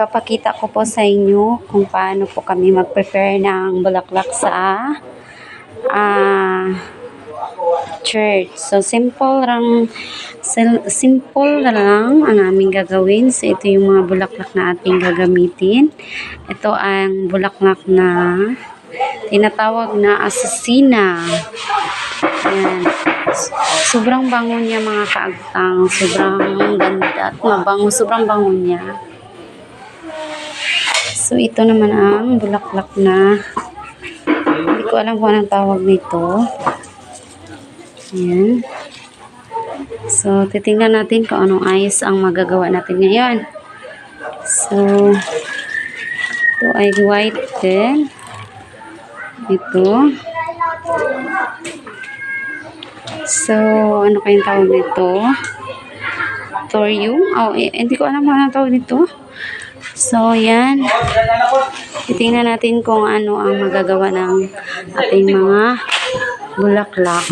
ipapakita ko po sa inyo kung paano po kami mag-prepare ng bulaklak sa ah church. So, simple lang, simple na lang ang aming gagawin. So, ito yung mga bulaklak na ating gagamitin. Ito ang bulaklak na tinatawag na asesina. Ayan. Sobrang bango niya mga kaagtang. Sobrang ganda at mabango. Sobrang bango niya. So, ito naman ang bulaklak na hindi ko alam kung anong tawag nito. Ayan. So, titingnan natin kung anong ayos ang magagawa natin ngayon. So, ito ay white din. Ito. So, ano kayong tawag nito? Thorium? Oh, eh, hindi ko alam kung anong tawag nito. So, yan. Titingnan natin kung ano ang magagawa ng ating mga bulaklak.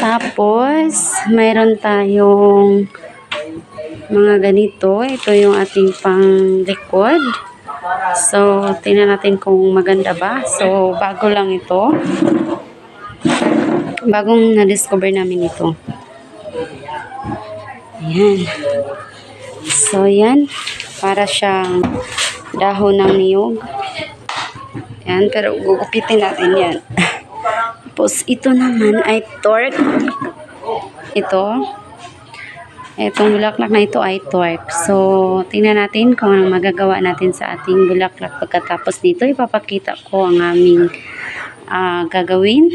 Tapos, mayroon tayong mga ganito. Ito yung ating pang likod. So, tingnan natin kung maganda ba. So, bago lang ito. Bagong na-discover namin ito. Ayan. So, yan. Para siyang dahon ng niyog. Yan. Pero gugupitin natin yan. Tapos, ito naman ay torque. Ito. Itong bulaklak na ito ay torque. So, tingnan natin kung anong magagawa natin sa ating bulaklak. Pagkatapos nito, ipapakita ko ang aming ah, gagawin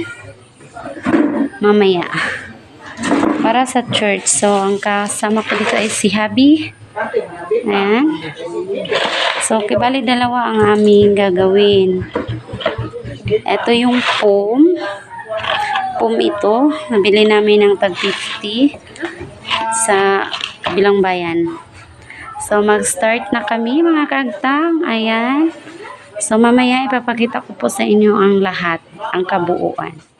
mamaya. Para sa church. So, ang kasama ko dito ay si Habi. Ayan. So, kibali dalawa ang aming gagawin. Ito yung foam. Foam ito. Nabili namin ng tag 50 sa kabilang bayan. So, mag-start na kami mga kagtang. Ayan. So, mamaya ipapakita ko po sa inyo ang lahat, ang kabuuan.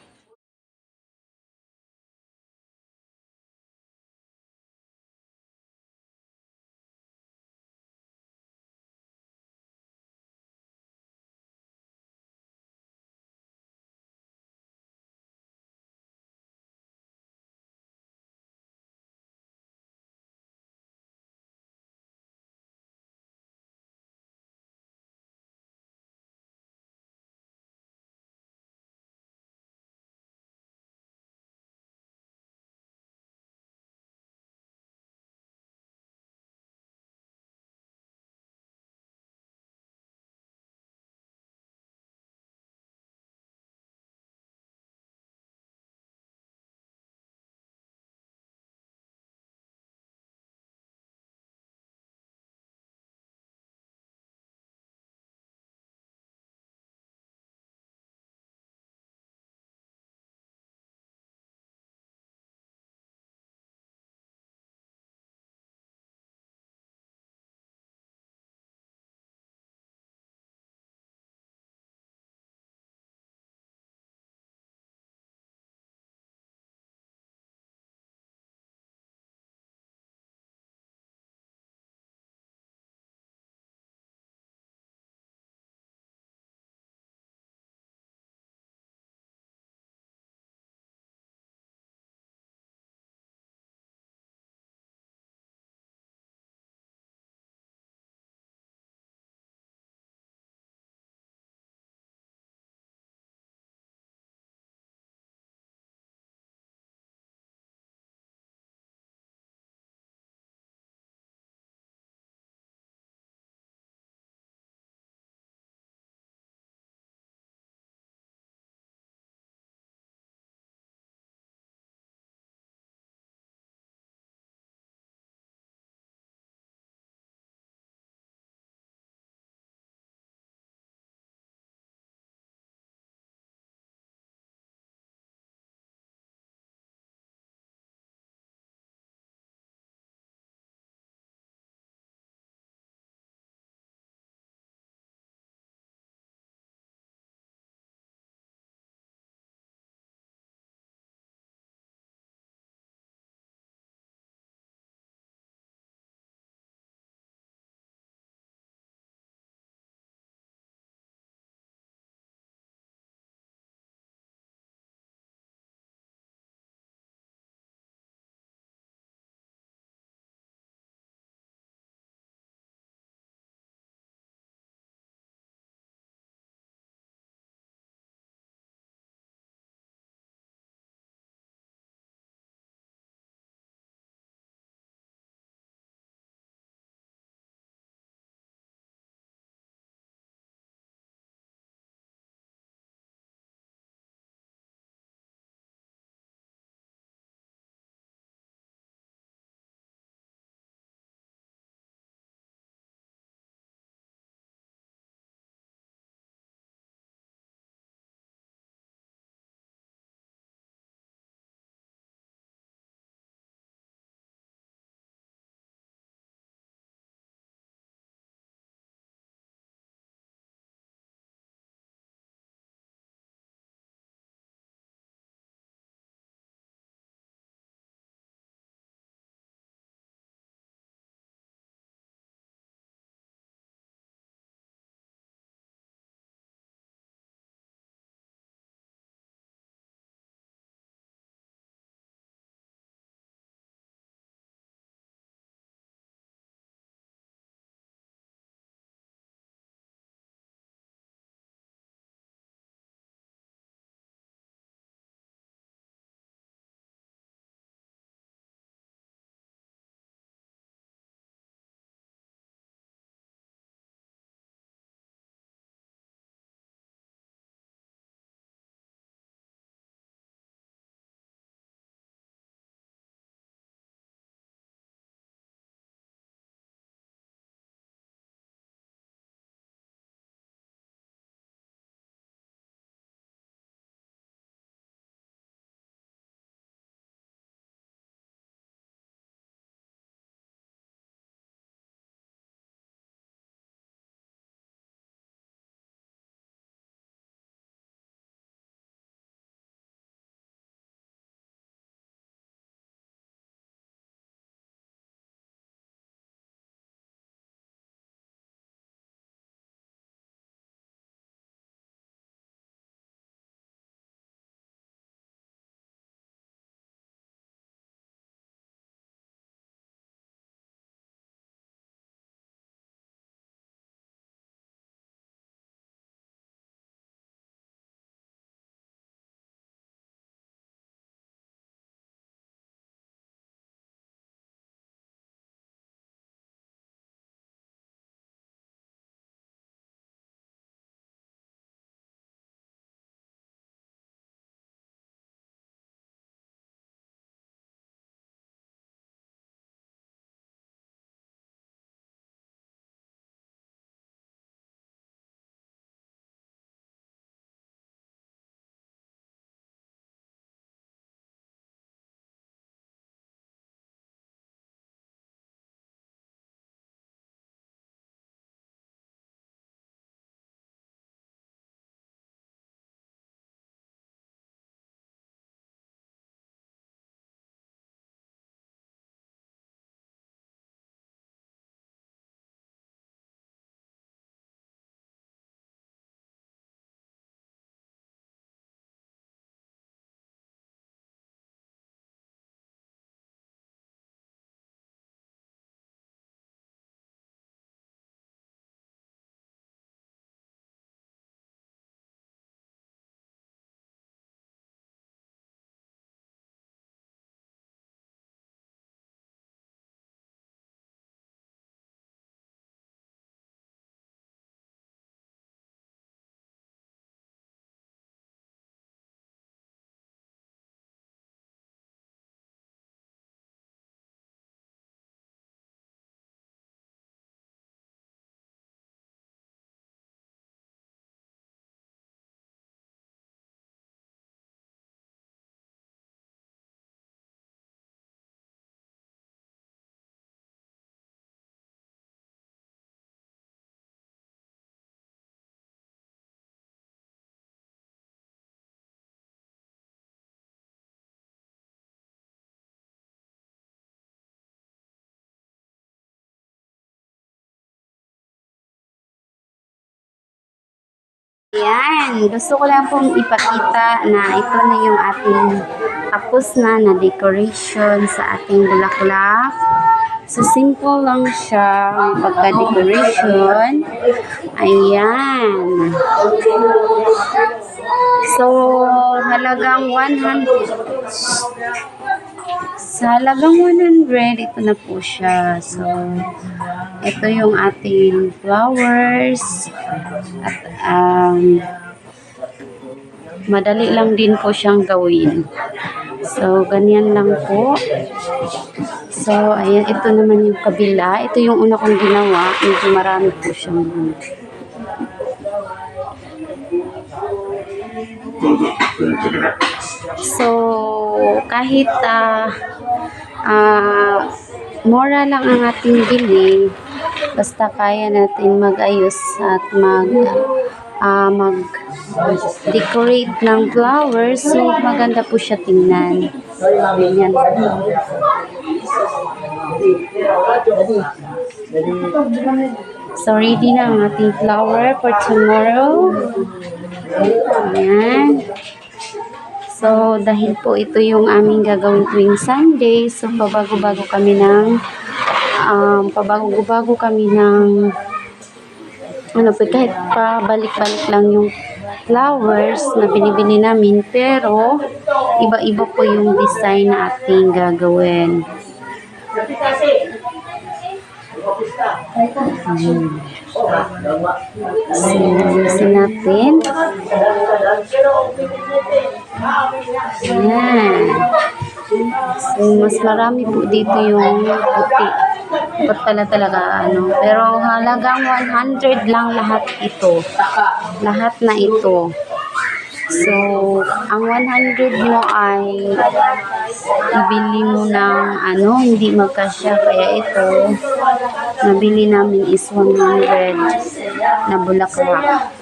Yan, gusto ko lang pong ipakita na ito na yung ating tapos na na decoration sa ating bulaklak. So, simple lang siya ang pagka-decoration. Ayan. So, halagang 100. Sa halagang 100, ito na po siya. So, ito yung ating flowers. At, um, madali lang din po siyang gawin. So, ganyan lang po. So, ayan, ito naman yung kabila. Ito yung una kong ginawa. Medyo marami po siyang So, kahit ah ah, mura lang ang ating bili, basta kaya natin mag-ayos at mag ah, mag decorate ng flowers, so maganda po siya tingnan. Ganyan. So, ready na ang ating flower for tomorrow. Ayan. So, dahil po ito yung aming gagawin tuwing Sunday, so pabago-bago kami ng um, pabago-bago kami ng ano po, kahit pa balik-balik lang yung flowers na binibili namin, pero iba-iba po yung design na ating gagawin. Hmm. So, ayusin natin. Ayan. So, mas marami po dito yung puti. Dapat pala talaga, ano. Pero halagang 100 lang lahat ito. Lahat na ito. So, ang 100 mo ay ibili mo ng ano, hindi magkasya. Kaya ito, nabili namin is 100 na bulaklak.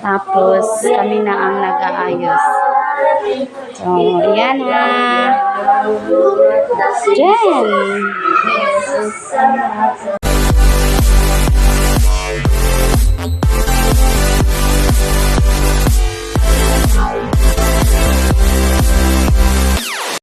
Tapos, kami na ang nag-aayos. So, yan ha. Jen!